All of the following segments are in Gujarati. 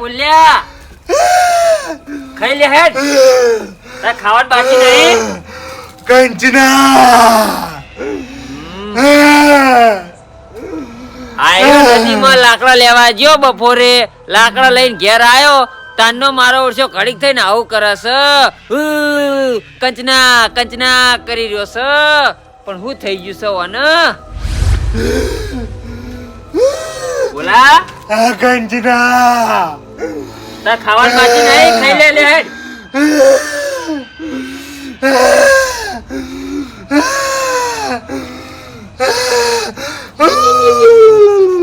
ભૂલ્યા ખાઈ લે હેડ. તાર ખાવાનું બાકી નહીં. આયો નદીમાં લાકડા લેવા ગયો બપોરે. લાકડા લઈને ઘેર આવ્યો તાનનો મારો ઓરસો ઘડીક થઈને આવું કરે છે. કંચના કંચના કરી રહ્યો છે. પણ હું થઈ ગયું છે વન બોલા? તાર ખાવાનું બાકી નહીં ખાઈ લે લે હેડ.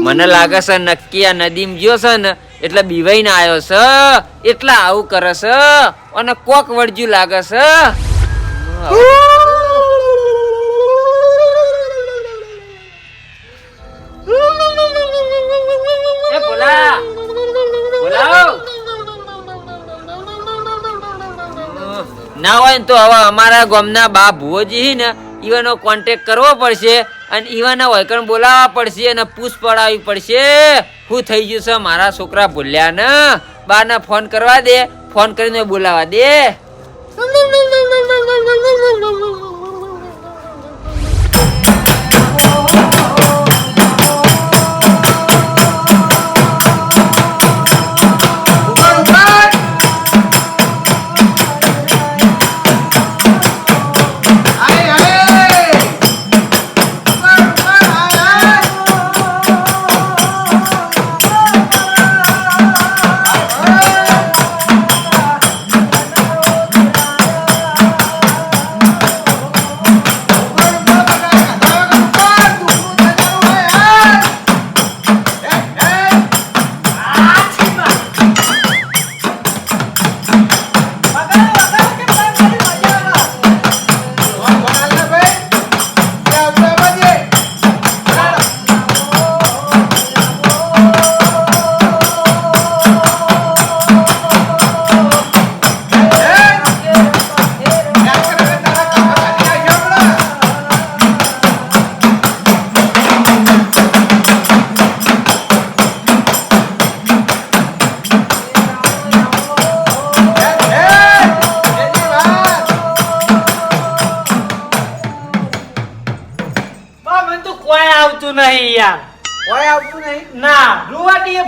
મને લાગે છે નક્કી આ નદીમ ગયો છે ને એટલે બીવાઈને આવ્યો છે. એટલે આવું કરે છે અને કોક વળજ્યું લાગે છે. ના હોય ને તો હવે અમારા ગામના બા ભુવોજી હી ને ઈવાનો કોન્ટેક કરવો પડશે અને ઈવાના વૈકણ બોલાવવા પડશે અને પૂછ પડાવવી પડશે શું થઈ ગયું છે મારા છોકરા ભૂલ્યા ને બાને ફોન કરવા દે ફોન કરીને બોલાવા દે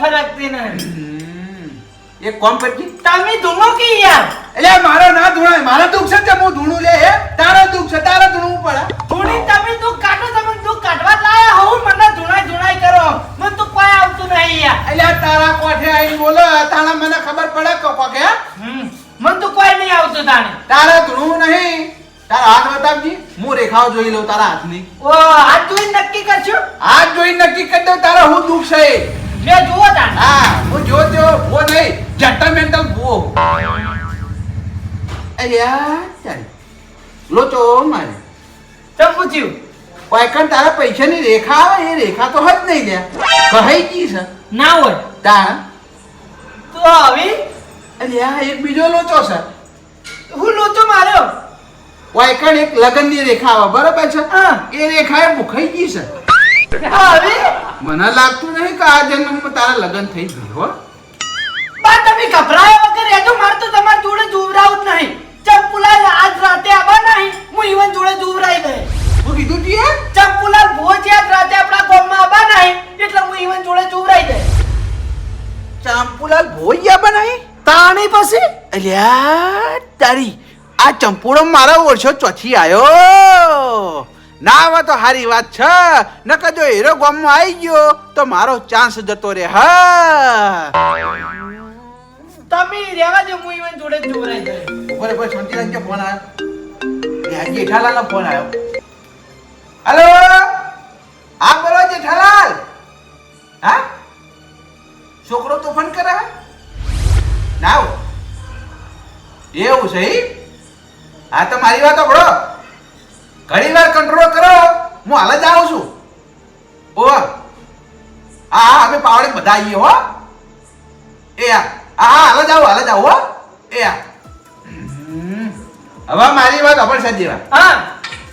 ફરકતી નહીં. એક કોમ કરજી. તમે ધૂમો કે યાર? એટલે મારો ના ધૂણાય. મારા દુઃખ છે તે હું ધૂણું લે હે? તારો દુઃખ છે તારો ધૂણું પડે. ધૂણી તમે દુઃખ કાઢો તમે દુઃખ કાઢવા લાયા હોવ મને ધૂણાય ધૂણાય કરો. મને તો કોઈ આવતું નહીં યાર. એટલે તારા કોઠે આવીને બોલો તારા મને ખબર પડે કે પગે હમ, મને તો કોઈ નહીં આવતું તાણે. તારા ધૂણું નહીં. તારા હાથ બતાવજી હું રેખાઓ જોઈ લઉં તારા હાથની. ઓ હાથ જોઈ નક્કી કરશું હાથ જોઈ નક્કી કરી દઉં તારા હું દુઃખ છે. લે જુઓ તા હા હું જો ભૂવો નહીં જટમેન્ટલ વો અલ્યા ચાલ. લોચો મારે. ચમ પૂછ્યું? વાયકણ તારા પૈસાની રેખા આવે એ રેખા તો હજ નહીં લે કહાઈ કી છે? ના હોય. તા તો આવી. અલ્યા એક બીજો લોચો છે. હું લોચો માર્યો? વાયકણ એક લગનની રેખા આવે બરાબર છે. એ રેખા એ મુખાઈ ગઈ છે. હવે મને લાગતું નહીં કે આ જન્મમાં તારા લગ્ન થઈ ગયું હો. બા તમે ગભરાયા વગર એજો મારે તો તમારી જોડે જોવરાવું જ નહીં. ચંપુલાલ આજ રાતે આવા નહીં. હું ઈવન જોડે જોવરાઈ ગઈ. હું કીધું તીએ ચંપુલાલ ભોજ આજ રાતે આપણા ગામમાં આવા નહીં એટલે હું ઈવન જોડે જોવરાઈ ગઈ. ભોજ આવા નહીં? તાણી પછી અલ્યા તારી આ ચંપુડો મારા વર્ષો ચોથી આયો. ના આવે તો હારી વાત છે. નકર જો હીરો ગામમાં આવી ગયો તો મારો ચાન્સ જતો રે હા. તમે રહેવા દો હું ઈવન જોડે જોવરાઈ ગઈ ઊભો રે, ઊભો રે, શાંતિ રાખજે, ફોન આવ્યો? એ જેઠાલાલ ફોન આવ્યો. હેલો હા બોલો જેઠાલાલ. હા? છોકરો તોફાન કરે? હે? ના. એવું છે? હા તો મારી વાત સાંભળો. ઘણી વાર કંટ્રોલ કરો હું હાલ જ આવું છું. ઓ હા હા અમે પાવડે બધા આવીએ હો. એ હા હા હાલ જ આવો હાલ જ આવો હો. એ હા હવે મારી વાત અભણ સંજીવા હા.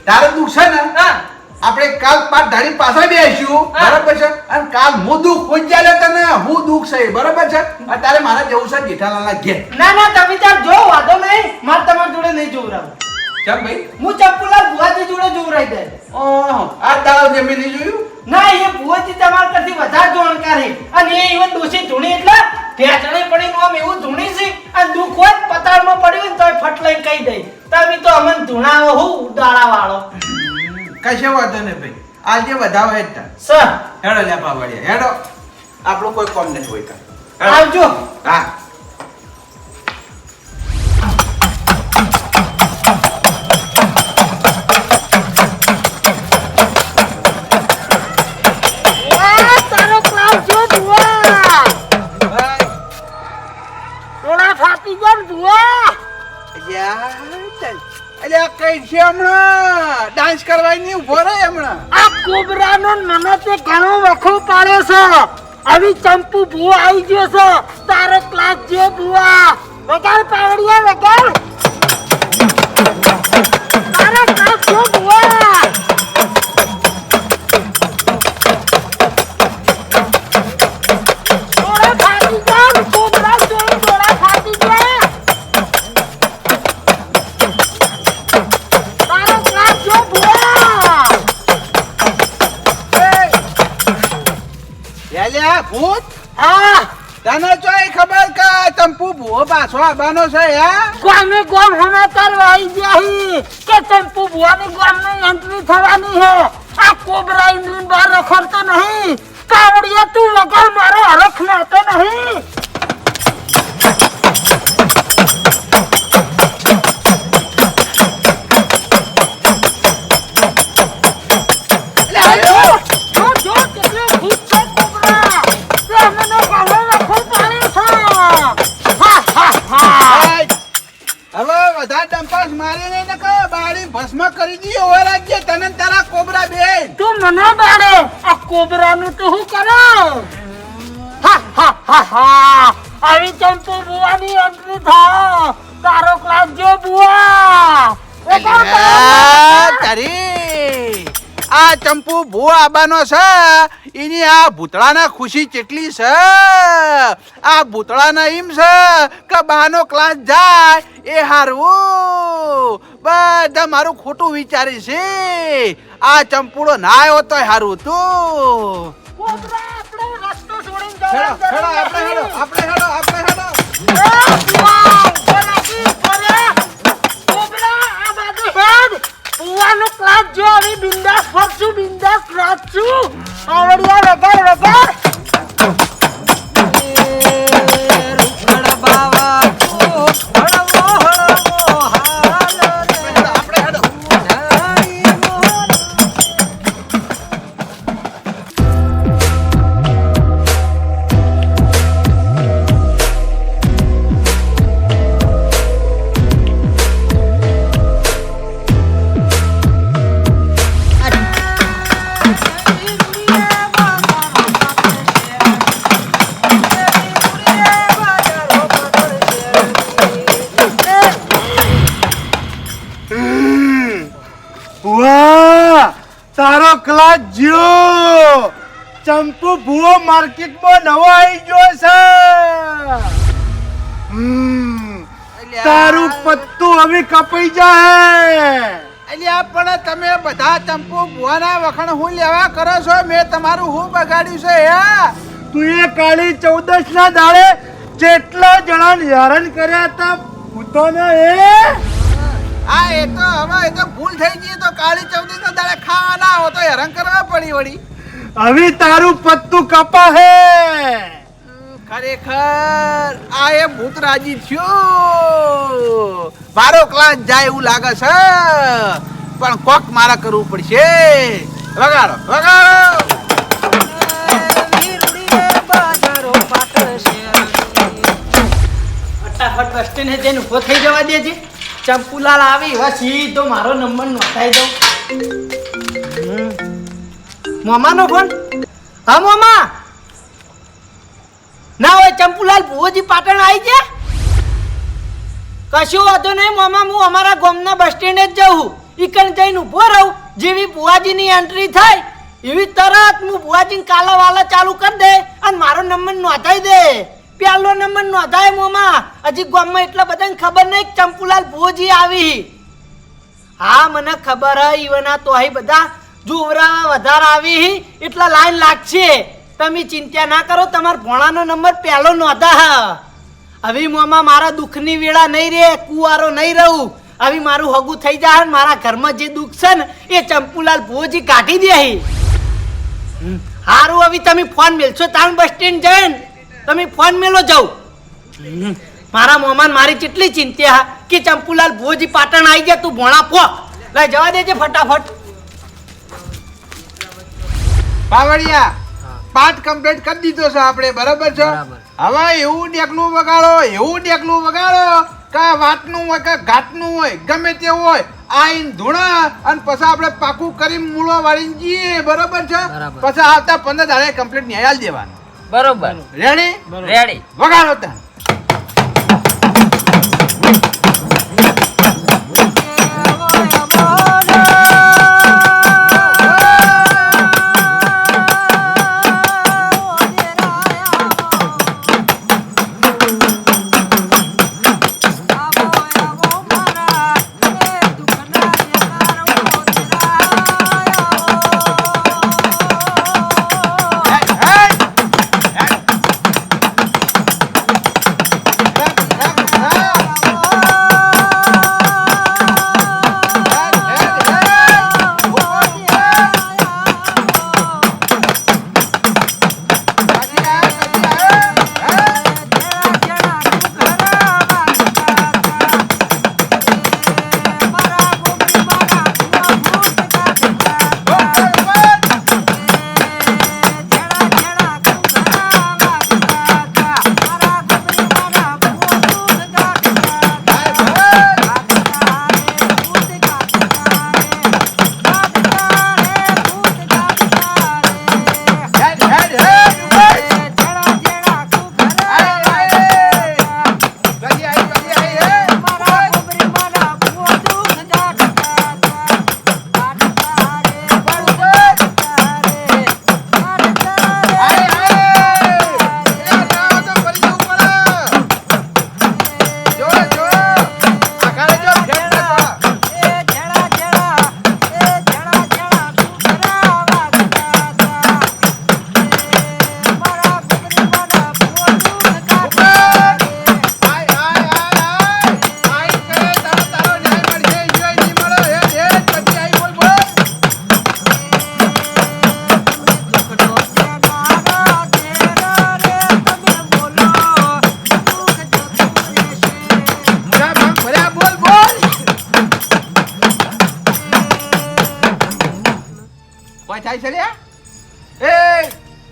તારું દુઃખ છે ને? હા. આપણે કાલ પાંચ ધાડી પાછા બે આવીશું બરાબર છે? અને કાલ હું દુઃખ પૂજ્યા લે તને હું દુઃખ છે બરાબર છે? અત્યારે મારે જવું છે જેઠાલાલ ઘેર. ના ના તમે ત્યાં જો વાંધો નહીં. મારે તમારી જોડે નહીં જોવરાવું ચમ ભાઈ. હું ચંપુલાલ ભુવાજી જોડે જોવરાઈ દે. ઓહો આ દાળ જમીન નહીં જોયું ના એ ભુવાજી તમાર કરતી વધારે જાણકાર છે અને એ ઈવન દોષી ધૂણી એટલે ઢેચણે પડી નોમ એવું ધૂણી છે અને દુઃખ હોય પતાળમાં પડ્યું ને તોય ફટ લઈને કહી દે. તમે તો અમને ધૂણાવો હું ઉડાળા વાળો કશે વાંધો નહીં ભાઈ. આજે વધાવો હેડતા સર. હેડો લેપા પાવડિયા. હેડો. આપણું કોઈ કોમ નહીં હોય. આવજો. હા. ભુવા કઈ છે હમણાં? ડાન્સ કરવાની ઊભો રહે હમણાં. આ કોબરાનો મને તે ઘણો વખો પાડ્યો છે. આવી ચંપુ ભુવા આવી ગયો છે. તારો ક્લાસ જે ભુવા. વગાડ પાવડિયા વગાડ. આવવાનો છે, હે? ગામે ગામ સમાચાર આવી ગયા કે ચંપુ ભુવાની ગામની એન્ટ્રી થવાની હે. આ કોબરા ઇન્દ્રિન બહાર રખડતો નહીં. કાવડિયા, તું વગર મારો હરખ નાતો નહીં. આ કોબરાનું તું શું કરો હા હા હા હા. આવી ચંપુ બુવાની એન્ટ્રી થા તારો ક્લાસ જો બુઆ તારો. આ ચંપુ ભૂ આબાનો છે. એની આ ભૂતળાના ખુશી કેટલી છે? આ ભૂતળાના એમ છે કે બાનો ક્લાસ જાય એ હારવું. બધા મારું ખોટું વિચારે છે. આ ચંપુડો ના આવ્યો તો હારું તું. કોબરા આપણો રસ્તો છોડીને હેડો છું હેડો. આપણે હેડો ચંપુ ભૂવો માર્કેટમાં નવો આવી ગયો છે. તારું પત્તું હવે કપાઈ જાય અલ્યા પણ તમે બધા ચંપુ ભુવાના વખણ હું લેવા કરો છો? મેં તમારું હું બગાડ્યું છે હે? તું એ કાળી ચૌદશ ના દાડે જેટલા જણા હેરાન કર્યા હતા ભૂતોને એ. આ એ તો હવે એ તો ભૂલ થઈ ગઈ તો કાળી ચૌદશ ના દાડે ખાવા ના હો તો હેરાન કરવા પડી વળી. હવે તારું પત્તું કપા હે. ખરેખર આ એ ભૂત રાજી થયો. મારો ક્લાસ જાય એવું લાગે છે. પણ કોક મારા કરવું પડશે. વગાડો વગાડો. ફટાફટ બસ સ્ટેન્ડે જઈને ઊભો થઈ જવા દેજે. ચંપુલાલ આવી એવા સીધો મારો નંબર નોંધાઈ દઉં હમ. મોમાનો ફોન? હા, મોમા? ના હોય, ચંપુલાલ ભુવોજી પાટણ આવી ગયા કશું વાંધો નહીં, મોમા હું અમારા ગામના બસ સ્ટેન્ડે જ જઉં ઈકન જઈને ઊભો રહું, જેવી ભુવાજીની એન્ટ્રી થાય, એવી તરત હું ભુવાજીને કાલા વાલા ચાલુ કરી દે અને મારો નંબર નોંધાઈ દે. પેલો નંબર નોંધાય મોમા. હજી ગામમાં એટલા બધાને ખબર નહીં ચંપુલાલ ભુવોજી આવી. હા, મને ખબર હે, ઈવના તો બધા જુવરા વધારે આવી એટલા લાઈન લાગશે. તમે ચિંતા ના કરો, તમારા ભોણાનો નંબર પહેલો નોંધા હવે મોમાં મારા દુઃખની વેળા નહીં રે કુવારો નહીં રહું. હવે મારું હગું થઈ જાય મારા ઘરમાં જે દુઃખ છે ને, એ ચંપુલાલ ભોજી કાઢી દે હારું, હવે તમે ફોન મેલશો તાણ બસ સ્ટેન્ડ જઈને. તમે ફોન મેલો જાઉં મારા મોમાન મારી કેટલી ચિંતા કે ચંપુલાલ ભોજી પાટણ આવી ગયા, તું ભોણા ફો લઈ જવા દેજે ફટાફટ. પાવડિયા પાઠ કમ્પ્લીટ કરી દીધો છે આપણે બરાબર છે? હવે એવું ડેકલું વગાડો એવું ડેકલું વગાડો કે વાતનું હોય કે ઘાટનું હોય ગમે તે હોય આઈન ધૂણા અને પછી આપણે પાકું કરી મૂળો વાળીને જઈએ બરાબર છે? પછી આવતા પંદર દાડે કમ્પ્લીટ ન્યાયાલ દેવાનું. બરોબર. રેડી રેડી વગાડો ત્યાં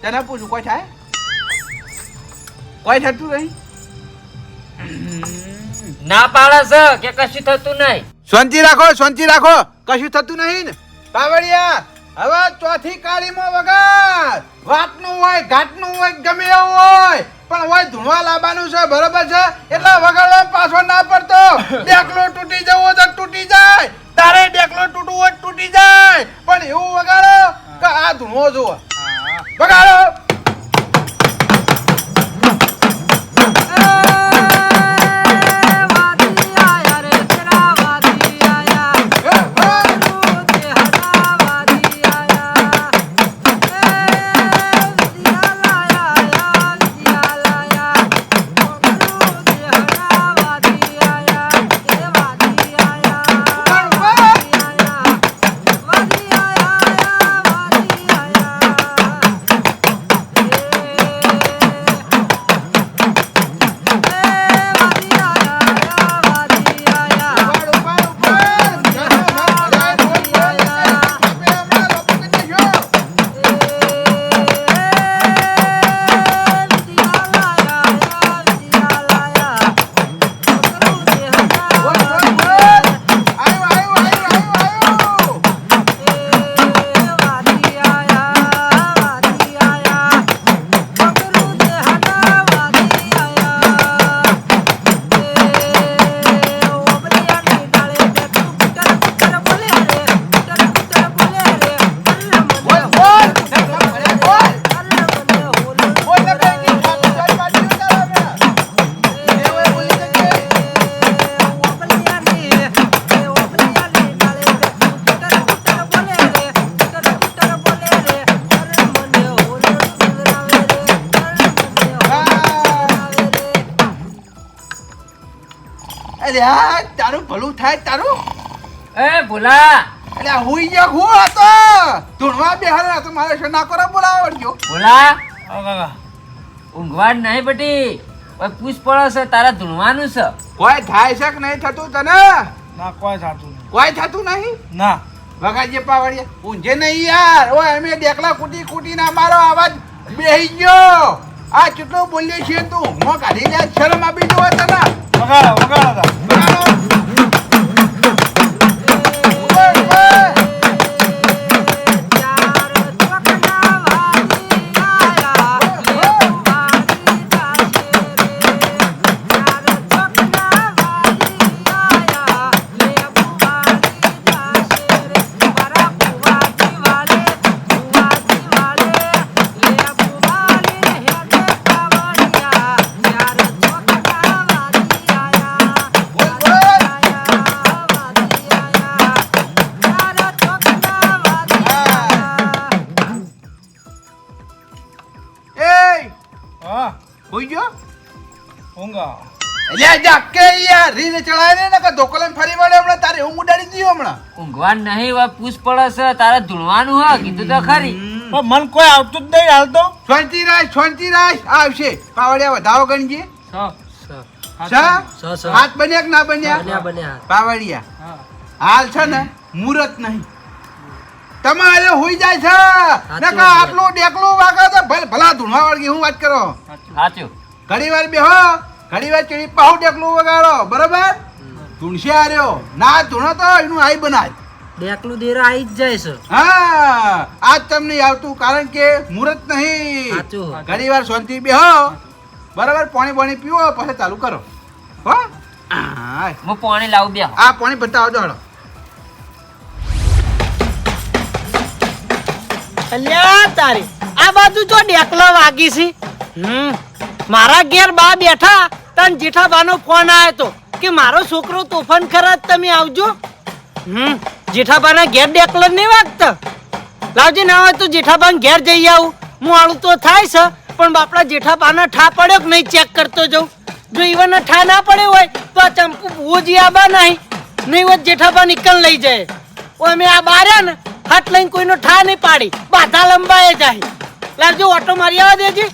તને પૂછું કોઈ થાય કોઈ થતું નહીં ના પાડે છે કે કશું થતું નહીં શાંતિ રાખો શાંતિ રાખો કશું થતું નહીં ને પાવડિયા હવે ચોથી કાળીમાં વગર વાતનું હોય ઘાટનું હોય ગમે એવું હોય પણ હોય ધૂણવા લાવવાનું છે બરોબર છે એટલે વગાડવા પાછો ના પડતો ડેકલો તૂટી જવો હોય તો તૂટી જાય તારે ડેકલો તૂટવું હોય તૂટી જાય પણ એવું વગાડો કે આ ધૂણવો જોવો વગાડો અરે આ તારું ભલું થાય તારું. એ ભોલા. અરે હુઈ ગયો હું હતો. ધૂણવા બેહારે હતો મારે શું ના કરો બોલાવા જો ભોલા હા કાકા ઊંઘવા નહીં બટી. ઓય પૂછ પડો છે તારા ધૂણવાનું છે? કોઈ થાય છે કે નહીં થતું તને? ના કોઈ થતું નહીં. કોઈ થતું નહીં? ના. વગાડજે પાવડિયા ઊંઝે નહીં યાર. ઓય અમે દેખલા કૂટી કૂટી ના મારો અવાજ બેહી ગયો. આ કેટલો બોલ્યો છે તું હું કાઢી લે શરમ આપી દો તને. વગાડો વગાડો તા. વગાડો. ઊભો, ઊંઘવા નહીં વા પૂછ પડો છે તારા ધૂણવાનું હા કીધું તો ખરી. પણ મન કોઈ આવતું જ નહીં હાલતો શાંતિ રાખ શાંતિ આ આવશે. પાવડિયા વધાવો ગણજે. હાથ બન્યા કે ના બન્યા? પાવડિયા હાલ છે ને મુહૂર્ત નહીં. તમારે હોઈ જાય છે. નકા આટલું ડેકલું વાગે તો ભલે ભલા ધૂણવા વળગી હું વાત કરો? સાચું. ઘણી વાર બેહો ઘણી વાર ચીડી પાહુ ડેકલું વગાડો બરોબર? ધૂણશે આર્યો ના ધૂણો તો એનું આઈ બનાય. ડેકલું દેરા આવી જ જાય છે. હા આજ તમને આવતું કારણ કે મુહૂર્ત નહીં. સાચું. ઘણી વાર શાંતિ બેહો બરાબર પાણી પાણી પીવો પછી ચાલુ કરો. હો? હું. પાણી લાવું બે. આ પાણી ભરતા આવજો હળો અલ્યા તારી. આ બાજુ જો ડેકલો વાગી છે. હમ. મારા ઘેર બા બેઠા તન જેઠાબાનો ફોન આવ્યો તો કે મારો છોકરો તોફાન ખરા જ તમે આવજો. હમ. જેઠાબાના ઘેર ડેકલો નહીં વાગતા? લાવજી, ના હોય તો જેઠાબાન ઘેર જઈ આવું. હું આળું તો થાય છે, પણ બાપડા જેઠાબાના ઠા પડ્યો કે નહીં ચેક કરતો જાઉં? જો ઈવન ઠા ના પડ્યો હોય, તો આ ચંપુ ભૂવોજી આબા નહીં. નહીં હોય જેઠાબા નીકળ લઈ જાય. ઓ, અમે આ બાર્યા ને હાથ લઈને કોઈનો ઠા નહીં પાડી. બાધા લંબાએ જાય. લાવજો, ઓટો મારી આવવા દેજી.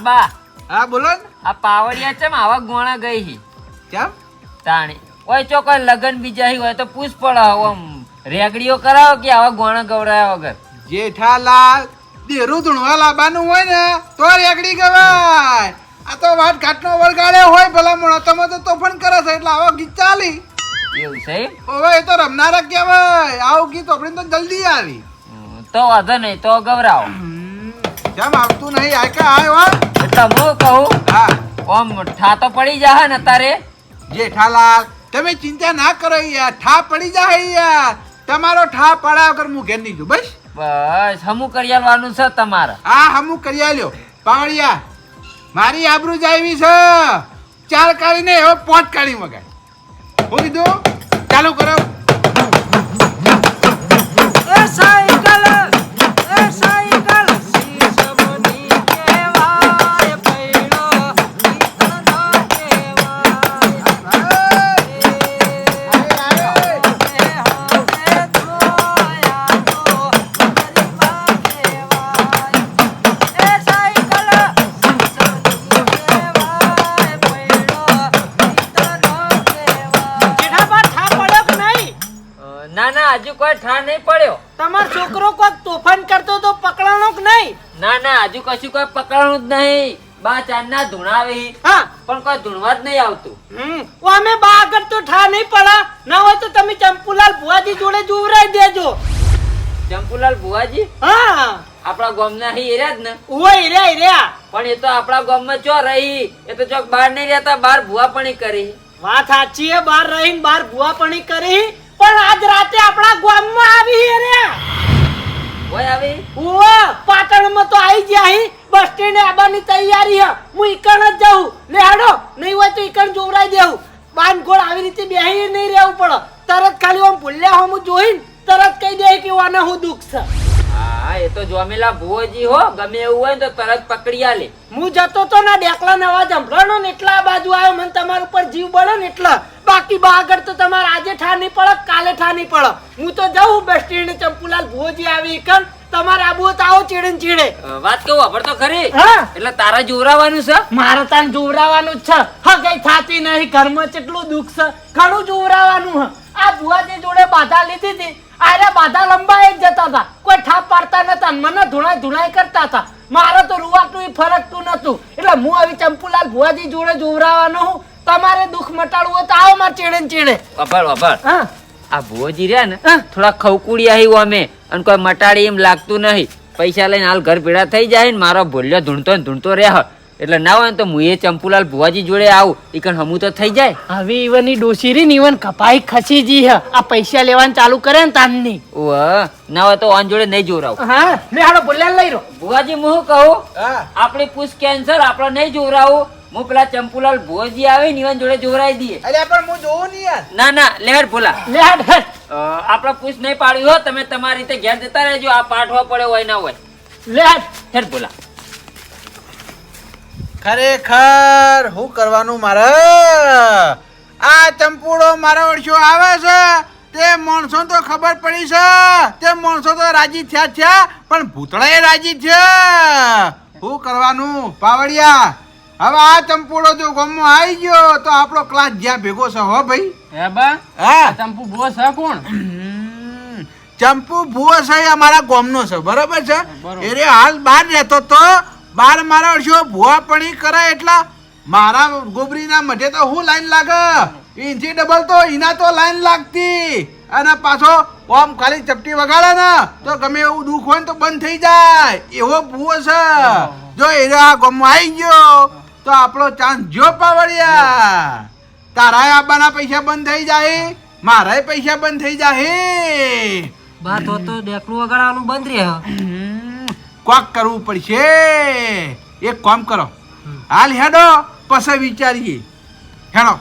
યાબા હા બોલો ને. આ પાવડિયા ચમ આવા ગોણા ગઈ હી? કેમ? તાણી. ઓય ચો કોઈ લગન બીજા હોય તો પૂછ પડો આમ. રેગડીઓ કરાવો કે આવા ગોણા ગવડાયા વગર? જેઠાલાલ દેરું ધૂણવા લાવવાનું હોય ને તો રેગડી ગવાય. આ તો વાત ઘાટનો વળગાડ્યો હોય ભલા મોણા તમે તો તોફાન કરે છે એટલે આવા ગીત ચાલી. એવું છે ઓવે એ તો રમનારા કહેવાય. આવું ગીત આપણે તો જલ્દી આવી. તો વાંધો નહીં તો ગવરાવો. કેમ આવતું નહીં? આયકા આય હો? હું કહું હા. ઓમ ઠા તો પડી જાહે ને તારે. જેઠાલાલ તમે ચિંતા ના કરો યાર. ઠા પડી જાહે યાર. તમારો ઠા પડાવ કર હું ઘેર નહીં બસ. બસ હમુ કરી આલવાનું છે તમારે. આ હમુ કરી આલ્યો પાવડિયા મારી આબરૂ જાવી છે. ચાર કાઢીને હવે પોટ કાઢી મગાય. હું કીધું ચાલુ કરો. કોઈ ઠાર નહીં પડ્યો. તમાર છોકરો કોઈક તોફાન કરતો તો પકડાણો કે નહીં? ના ના હજુ કશું કોઈ પકડાણું જ નહીં. બા ચાંદના ધૂણાવે. હા. પણ કોઈ ધૂણવા જ નહીં આવતું. હમ. અમે બા આગળ તો ઠા નહીં પડા ના હોય તો તમે ચંપુલાલ ભુવાજી જોડે જોવરાઈ દેજો. ચંપુલાલ ભુવાજી? હા. આપણા ગામના હી એર્યા જ ને? ઓય રે રે પણ એ તો આપણા ગામમાં ચો રહી? એ તો ચોક બહાર નહીં રહેતા બહાર ભુવા પણ કરી. વાત સાચી હે બાર રહીને બાર ભુવાપણી કરી. પણ આજ રાતે આપણા ગામમાં આવી હે રે. ઓય આવી? ઓ પાટણમાં તો આવી ગયા અહીં બસ સ્ટેન્ડ આવવાની તૈયારી હે. હું ઈકણ જ જાઉં. લે હાડો નહીં હોય તો ઈકણ જોવરાઈ દેવું. બાન ગોળ આવી રીતે બેહી નહીં રહેવું પડે. તરત ખાલી આમ ભૂલ્યા હું જોઈને તરત કહી દે કે વાને હું દુઃખ છે. હા એ તો જોમેલા ભુવોજી હો ગમે એવું હોય ને તો તરત પકડી આલે. હું જતો તો ના ડેકલા ને અવાજ સંભળાણો ને એટલા આ બાજુ આવ્યો મને તમારા ઉપર જીવ બળે ને એટલા. બાકી બા આગળ તો તમારે આજે ઠા નહીં પડે કાલે ઠા નહીં પડે. હું તો જાઉં બેસ્ટી ને ચંપુલાલ ભુવોજી આવી કન તમારે આબુ તો આવો ચીડે ને ચીડે. વાત કહું વાપર તો ખરી. હા. એટલે તારા જોવરાવાનું છે? મારે તાન જોવરાવાનું જ છે. હા કઈ થાતી નહીં ઘરમાં કેટલું દુઃખ છે. ઘણું જોવરાવાનું હ. આ ભુવાજી જોડે બાધા લીધી હતી. આરે બાધા લંબાઈ જ જતા હતા. કોઈ ઠાપ પાડતા નતા મને ધુણાઈ ધુણાઈ કરતા હતા. મારે તો રૂવાતું ફરકતું નતું. એટલે હું આવી ચંપુલાલ ભુવાજી જોડે જોવરાવાનો હું. તમારે દુઃખ મટાડવું હોય તો આવો મારે ચેડે ને ચેડે. વાપર હા. આ ભુવાજી રહ્યા ને થોડા ખવકુડી આવી અમે. અને કોઈ મટાડી એમ લાગતું નહીં. પૈસા લઈને હાલ ઘર ભેડા થઈ જાય ને મારો ભૂલ્યો ધૂણતો ને ધૂણતો રહે એટલે ના હોય તો હું એ ચંપુલાલ ભુવાજી જોડે આવું. ઈકણ કણ હમું તો થઈ જાય. હવે ઈવનની ડોસીરી ને ઈવન કપાઈ ખસી જી હ. આ પૈસા લેવાનું ચાલુ કરે ને તાનની. ઓ ના હોય તો ઓન જોડે નહીં જોરાવ હા લે હાડો બોલ્યા લઈ રો ભુવાજી હું શું કહું? આપણી પૂછ કેન્સર આપણે નહીં જોરાવું હું પેલા ચંપુલાલ ભુવાજી આવે ને જોડે જોવરાઈ દઈએ. અરે પણ હું જોઉં નહીં યાર. ના ના લેહર ભોલા. લેહર અ, પૂછ નહીં પાડ્યું હો. તમે તમારી રીતે ઘેર જતા રહેજો. આ પાઠવા પડે હોય ના હોય. લેહર હેર ભોલા. ખરેખર શું કરવાનું મારે? આ ચંપુડો મારા વર્ષો આવે છે. તે માણસો તો ખબર પડી છે. તે માણસો તો રાજી થયા થયા પણ ભૂતળાએ રાજી થયા. શું કરવાનું? પાવડિયા હવે આ ચંપુડો જો ગમો આવી ગયો તો આપણો ક્લાસ જ્યાં ભેગો છે હો ભાઈ. હે બા હા. ચંપુ ભૂવો છે કોણ? ચંપુ ભૂવો છે અમારા ગામનો છે બરોબર છે. એ હાલ બહાર રહેતો તો બાર મારા વર્ષો ભૂવા પણી કરે એટલા મારા ગોબરીના મઢે તો હું લાઈન લાગે? ઇંચી ડબલ તો એના તો લાઈન લાગતી. અને પાછો ઓમ ખાલી ચપટી વગાડે ને, તો ગમે એવું દુઃખ હોય તો બંધ થઈ જાય. એવો ભૂવો છે. જો એ આ ગામમાં ગયો, તો આપણો ચાન્સ જો પાવડિયા તારા આબાના પૈસા બંધ થઈ જાય, મારાય પૈસા બંધ થઈ જાય. બા તો તો ડેકલું વગાડવાનું બંધ રહે. કોક કરવું પડશે? એક કામ કરો. હાલ હેડો પછી વિચારીએ. હેડો.